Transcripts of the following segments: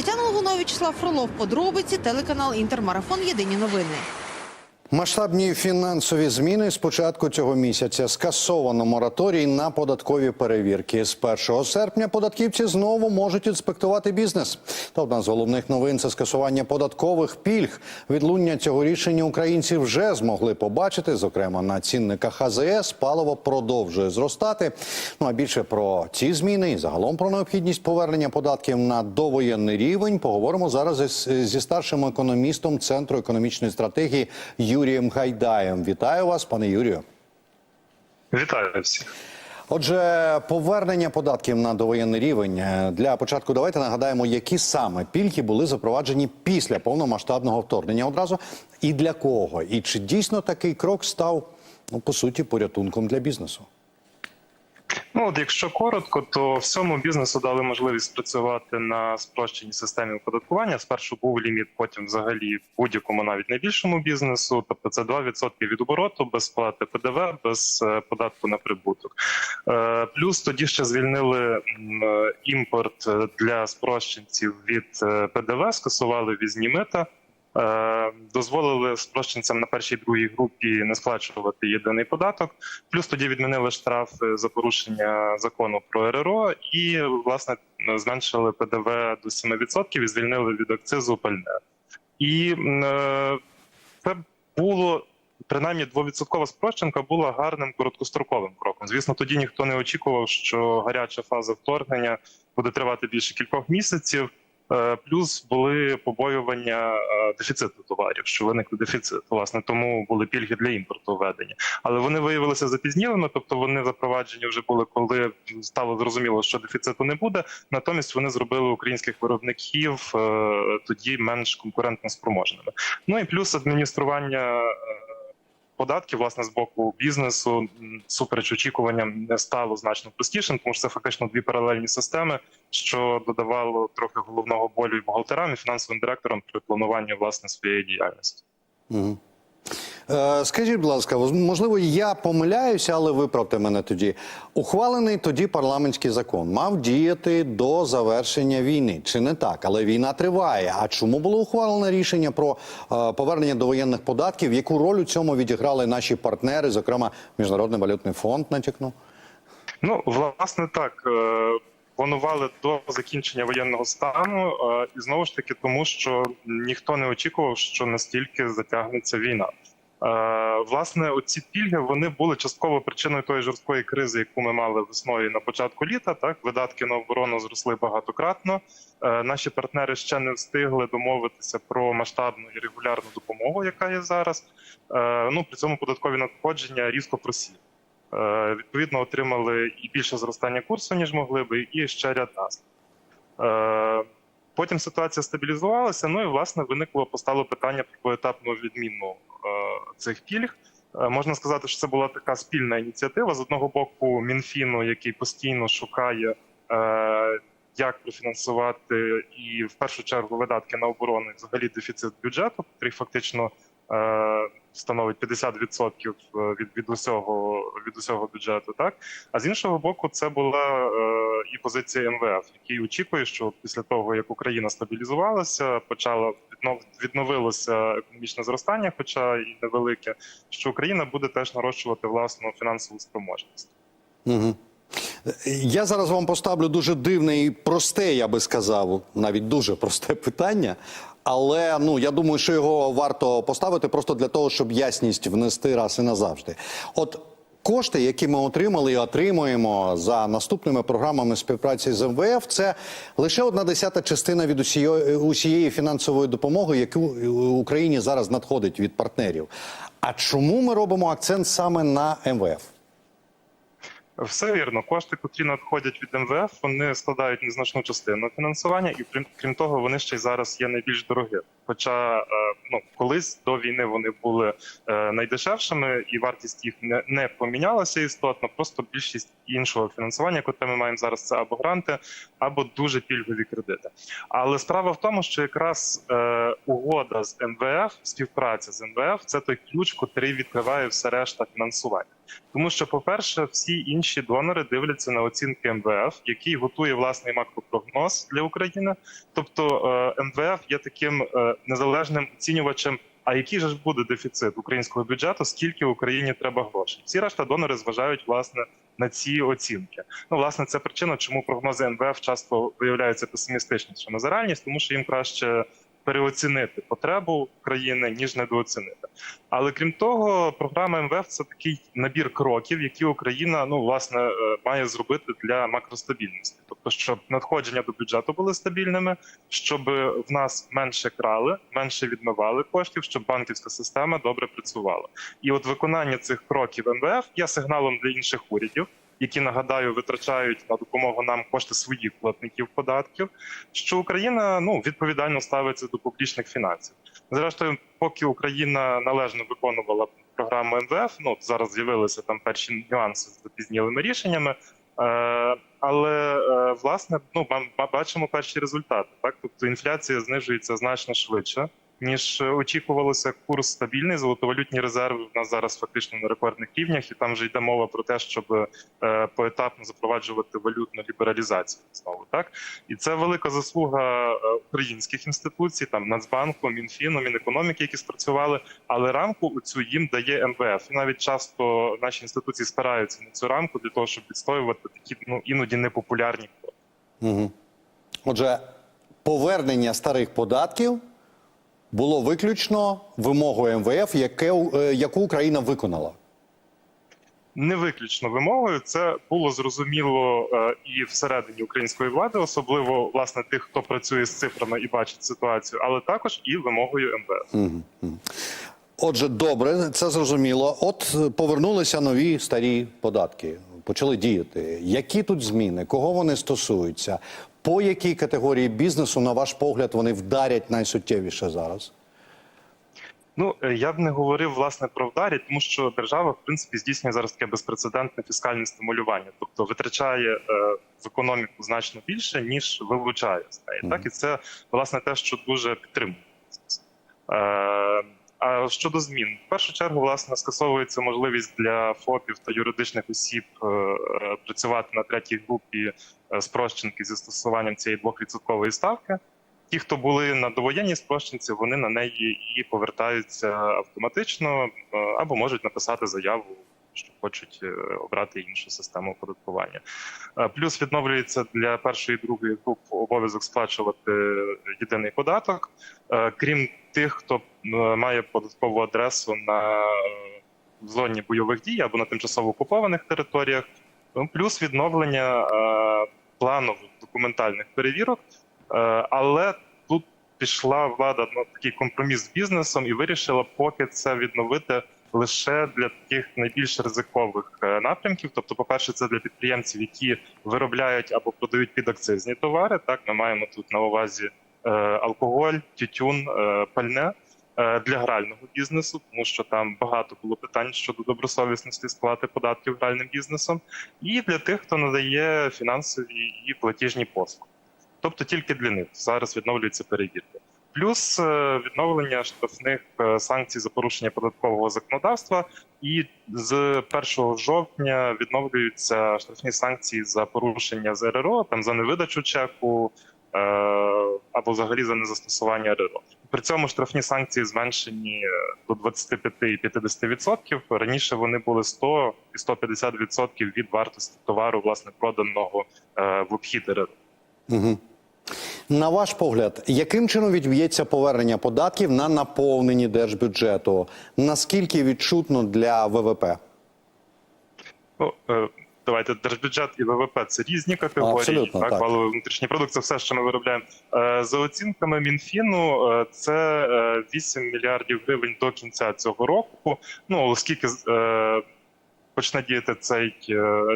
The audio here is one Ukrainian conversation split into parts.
Тетяна Лугунова, Вячеслав Фролов. Подробиці телеканал Інтермарафон. Єдині новини. Масштабні фінансові зміни з початку цього місяця скасовано мораторій на податкові перевірки. З 1 серпня податківці знову можуть інспектувати бізнес. Та одна з головних новин це скасування податкових пільг. Відлуння цього рішення українці вже змогли побачити. Зокрема, на цінниках АЗС паливо продовжує зростати. Ну а більше про ці зміни і загалом про необхідність повернення податків на довоєнний рівень поговоримо зараз із- зі старшим економістом Центру економічної стратегії Юрієм Гайдаєм. Вітаю вас, пане Юрію. Вітаю всіх. Отже, повернення податків на довоєнний рівень Е, для початку. Давайте нагадаємо, які саме пільги були запроваджені після повномасштабного вторгнення одразу, і для кого, і чи дійсно такий крок став ну по суті порятунком для бізнесу. Ну от якщо коротко, то всьому бізнесу дали можливість працювати на спрощеній системі оподаткування. Спершу був ліміт, потім взагалі будь-якому навіть найбільшому бізнесу. Тобто це 2% від обороту, без сплати ПДВ, без е, податку на прибуток. Е, Плюс тоді ще звільнили е, імпорт для спрощенців від ПДВ, скасували візні мита. Е, Дозволили спрощенцям на першій другій групі не сплачувати єдиний податок. Плюс тоді відмінили штрафи за порушення закону про РРО і власне зменшили ПДВ до 7% і звільнили від акцизу пальне. І е, це було. Принаймні, двовідсоткова спрощенка була гарним короткостроковим кроком. Звісно, тоді ніхто не очікував, що гаряча фаза вторгнення буде тривати більше кількох місяців. Е, Плюс були побоювання е, дефіциту товарів, що виник дефіцит. Власне, тому були пільги для імпорту введені. Але вони виявилися запізнілими, тобто вони запроваджені вже були, коли стало зрозуміло, що дефіциту не буде. Натомість вони зробили українських виробників е, тоді менш конкурентно спроможними. Ну і плюс адміністрування. Податків, власне, з боку бізнесу, супереч очікуванням, не стало значно простішим, тому що це фактично дві паралельні системи, що додавало трохи головного болю і бухгалтерам, і фінансовим директорам при плануванні власне своєї діяльності. Угу. Е, скажіть, будь ласка, можливо, я помиляюся, але виправте мене тоді. Ухвалений тоді парламентський закон мав діяти до завершення війни. Чи не так? Але війна триває. А чому було ухвалене рішення про е, повернення довоєнних податків? Яку роль у цьому відіграли наші партнери, зокрема Міжнародний валютний фонд натякнув? Ну, власне, так. е, Планували до закінчення воєнного стану, і знову ж таки, тому що ніхто не очікував, що настільки затягнеться війна. Е, Власне, оці пільги вони були частково причиною тої жорсткої кризи, яку ми мали весною на початку літа. Так видатки на оборону зросли багатократно. Е, Наші партнери ще не встигли домовитися про масштабну і регулярну допомогу, яка є зараз. Е, Ну при цьому податкові надходження різко просіли. Відповідно, отримали і більше зростання курсу, ніж могли би, і ще ряд. Е, Потім ситуація стабілізувалася. Ну і власне виникло постало питання про поетапну відміну е, цих пільг. Е, Можна сказати, що це була така спільна ініціатива з одного боку Мінфіну, який постійно шукає, е, як профінансувати і в першу чергу видатки на оборону, взагалі дефіцит бюджету, який фактично е, становить 50% від, від усього від усього бюджету. Так а з іншого боку, це була е, і позиція МВФ, який очікує, що після того як Україна стабілізувалася, почала відновилося економічне зростання, хоча і невелике, що Україна буде теж нарощувати власну фінансову спроможність. Угу. Я зараз вам поставлю дуже дивне і просте, я би сказав, навіть дуже просте питання. Але ну я думаю, що його варто поставити просто для того, щоб ясність внести раз і назавжди. От кошти, які ми отримали і отримуємо за наступними програмами співпраці з МВФ, це лише одна десята частина від усієї, усієї фінансової допомоги, яку Україні зараз надходить від партнерів. А чому ми робимо акцент саме на МВФ? Все вірно, кошти, котрі надходять від МВФ, вони складають незначну частину фінансування, і крім, того, вони ще й зараз є найбільш дорогі. Хоча е, ну колись до війни вони були е, найдешевшими, і вартість їх не, не помінялася істотно. Просто більшість іншого фінансування, яке ми маємо зараз, це або гранти, або дуже пільгові кредити. Але справа в тому, що якраз е, угода з МВФ, співпраця з МВФ, це той ключ, котрий відкриває все решта фінансування. Тому що, по-перше, всі інші донори дивляться на оцінки МВФ, який готує власний макропрогноз для України. Тобто е, МВФ є таким е, незалежним оцінювачем. А який же ж буде дефіцит українського бюджету? Скільки Україні треба грошей? Всі решта донори зважають власне на ці оцінки. Ну, власне, це причина, чому прогнози МВФ часто виявляються песимістичнішими за реальність, тому що їм краще переоцінити потребу країни ніж недооцінити. Але крім того, програма МВФ це такий набір кроків, які Україна ну власне е, має зробити для макростабільності, тобто, щоб надходження до бюджету були стабільними, щоб в нас менше крали, менше відмивали коштів, щоб банківська система добре працювала. І от виконання цих кроків МВФ є сигналом для інших урядів. Які нагадаю витрачають на допомогу нам кошти своїх платників податків, що Україна ну відповідально ставиться до публічних фінансів. Зрештою, поки Україна належно виконувала програму МВФ, ну зараз з'явилися там перші нюанси з запізнілими рішеннями. Е, але е, власне ну ба- ба- бачимо перші результати. Так, тобто інфляція знижується значно швидше. Ніж очікувалося, курс стабільний, золотовалютні резерви в нас зараз фактично на рекордних рівнях, і там вже йде мова про те, щоб е, поетапно запроваджувати валютну лібералізацію знову. Так і це велика заслуга е, українських інституцій, там Нацбанку, Мінфіну, Мінекономіки, які спрацювали. Але рамку цю їм дає МВФ. І навіть часто наші інституції спираються на цю рамку для того, щоб відстоювати такі ну іноді непопулярні. Угу. Отже, повернення старих податків було виключно вимогою МВФ, яке, е, яку Україна виконала. Не виключно вимогою, це було зрозуміло е, і всередині української влади, особливо власне тих, хто працює з цифрами і бачить ситуацію, але також і вимогою МВФ. Отже, добре, це зрозуміло. От е, повернулися нові старі податки, почали діяти. Які тут зміни? Кого вони стосуються? По якій категорії бізнесу, на ваш погляд, вони вдарять найсуттєвіше зараз? Ну е, я б не говорив власне про вдарі, тому що держава в принципі здійснює зараз таке безпрецедентне фіскальне стимулювання, тобто витрачає е, в економіку значно більше ніж вилучає з неї. Так і це власне те, що дуже підтримує. Е, щодо змін, в першу чергу, власне, скасовується можливість для ФОПів та юридичних осіб е, е, працювати на третій групі е, спрощенки зі стосуванням цієї 2% ставки. Ті, хто були на довоєнній спрощенці, вони на неї і повертаються автоматично е, або можуть написати заяву, що хочуть е, обрати іншу систему оподаткування. Е, Плюс відновлюється для першої і другої груп обов'язок сплачувати єдиний податок, Е, крім тих, хто е, має податкову адресу на е, зоні бойових дій або на тимчасово окупованих територіях, Ну, плюс відновлення е, планових документальних перевірок. Е, але тут пішла влада на такий компроміс з бізнесом і вирішила поки це відновити лише для таких найбільш ризикових е, напрямків. Тобто, по-перше, це для підприємців, які виробляють або продають підакцизні товари. Так, ми маємо тут на увазі е, алкоголь, тютюн, е, пальне. Для грального бізнесу, тому що там багато було питань щодо добросовісності сплати податків гральним бізнесом, і для тих, хто надає фінансові і платіжні послуги. Тобто тільки для них зараз відновлюються перевірки. Плюс е, відновлення штрафних е, санкцій за порушення податкового законодавства, і з 1 жовтня відновлюються штрафні санкції за порушення з РРО, там за невидачу чеку е, або взагалі за незастосування РРО. При цьому штрафні санкції зменшені до 25 і 50%. Раніше вони були 100 і 150% від вартості товару, власне, проданого в обхід РРО. Угу. На ваш погляд, яким чином відб'ється повернення податків на наповненні держбюджету? Наскільки відчутно для ВВП? Ну, е, давайте держбюджет і ВВП це різні категорії. Абсолютно, так, так. валовий внутрішній продукт це все, що ми виробляємо. Е, За оцінками Мінфіну, е, це е, 8 мільярдів гривень до кінця цього року. Ну оскільки почне діяти цей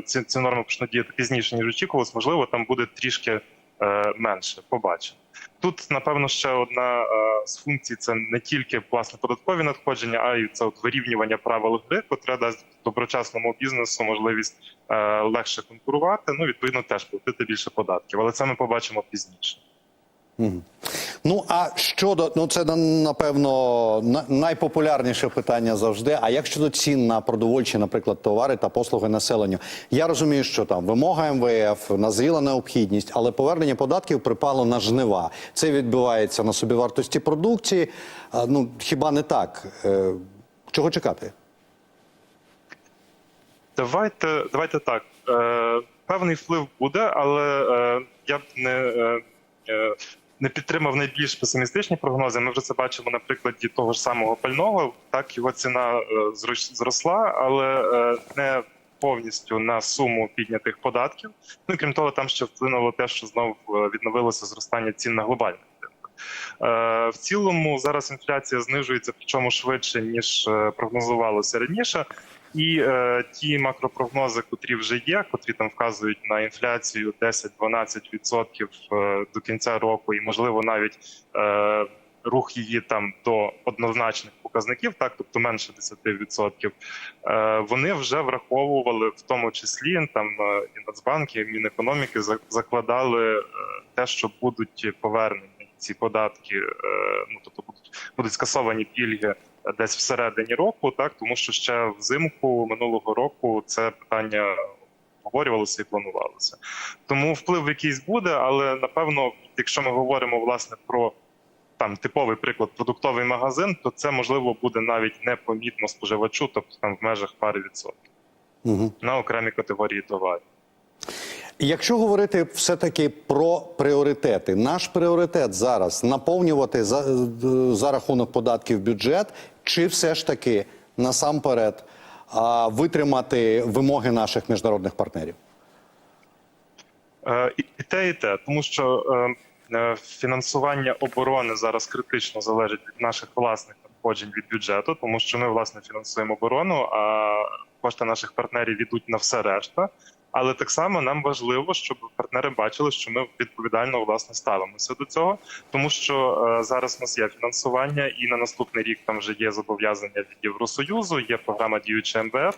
ці, ці норми почнуть діяти пізніше ніж очікувалось, можливо, там буде трішки менше. Побачимо. Тут, напевно, ще одна е, з функцій це не тільки власне податкові надходження, а й це от вирівнювання правил гри, котре дасть доброчасному бізнесу можливість е, легше конкурувати. Ну, відповідно, теж платити більше податків. Але це ми побачимо пізніше. Ну а щодо ну це напевно найпопулярніше питання завжди. А як щодо цін на продовольчі, наприклад, товари та послуги населенню? Я розумію, що там вимога МВФ, назріла необхідність, але повернення податків припало на жнива. Це відбувається на собівартості продукції. Ну хіба не так? Е, Чого чекати? Давайте, давайте так. Е, певний вплив буде, але е, я б не, не підтримав найбільш песимістичні прогнози. Ми вже це бачимо на прикладі того ж самого пального. Так його ціна е, зросла, але е, не повністю на суму піднятих податків. Ну крім того, там ще вплинуло те, що знов е, відновилося зростання цін на глобальних. В цілому зараз інфляція знижується, причому швидше ніж прогнозувалося раніше. І е, ті макропрогнози, котрі вже є, котрі там вказують на інфляцію 10-12% е, до кінця року, і можливо навіть е, рух її там до однозначних показників, так тобто менше 10%, е, вони вже враховували в тому числі там е, і Нацбанк, і Мінекономіки закладали е, те, що будуть повернені ці податки, е, ну тобто будуть будуть скасовані пільги десь всередині року, так тому що ще взимку минулого року це питання обговорювалося і планувалося. Тому вплив якийсь буде, але напевно, якщо ми говоримо власне про там типовий приклад продуктовий магазин, то це можливо буде навіть непомітно споживачу, тобто там в межах пари відсотків Угу. на окремі категорії товарів. Якщо говорити все-таки про пріоритети, наш пріоритет зараз наповнювати за, за рахунок податків бюджет, чи все ж таки насамперед витримати вимоги наших міжнародних партнерів? Е, І те, і те, тому що е, е, фінансування оборони зараз критично залежить від наших власних надходжень від бюджету, тому що ми власне фінансуємо оборону, а кошти наших партнерів йдуть на все решта. Але так само нам важливо, щоб партнери бачили, що ми відповідально власне ставимося до цього, тому що е, зараз у нас є фінансування, і на наступний рік там вже є зобов'язання від Євросоюзу, є програма діюча МВФ.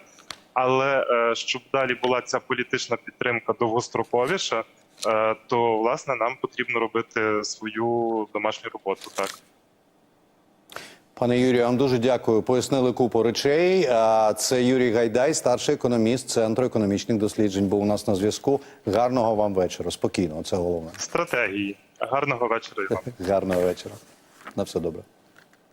Але е, щоб далі була ця політична підтримка довгостроковіша, е, то власне нам потрібно робити свою домашню роботу. Так Пане Юрію, вам дуже дякую. Пояснили купу речей. Це Юрій Гайдай, старший економіст Центру економічних досліджень. Був у нас на зв'язку. Гарного вам вечора. Спокійно, це головне. стратегії. Гарного вечора і вам. Гарного вечора. На все добре.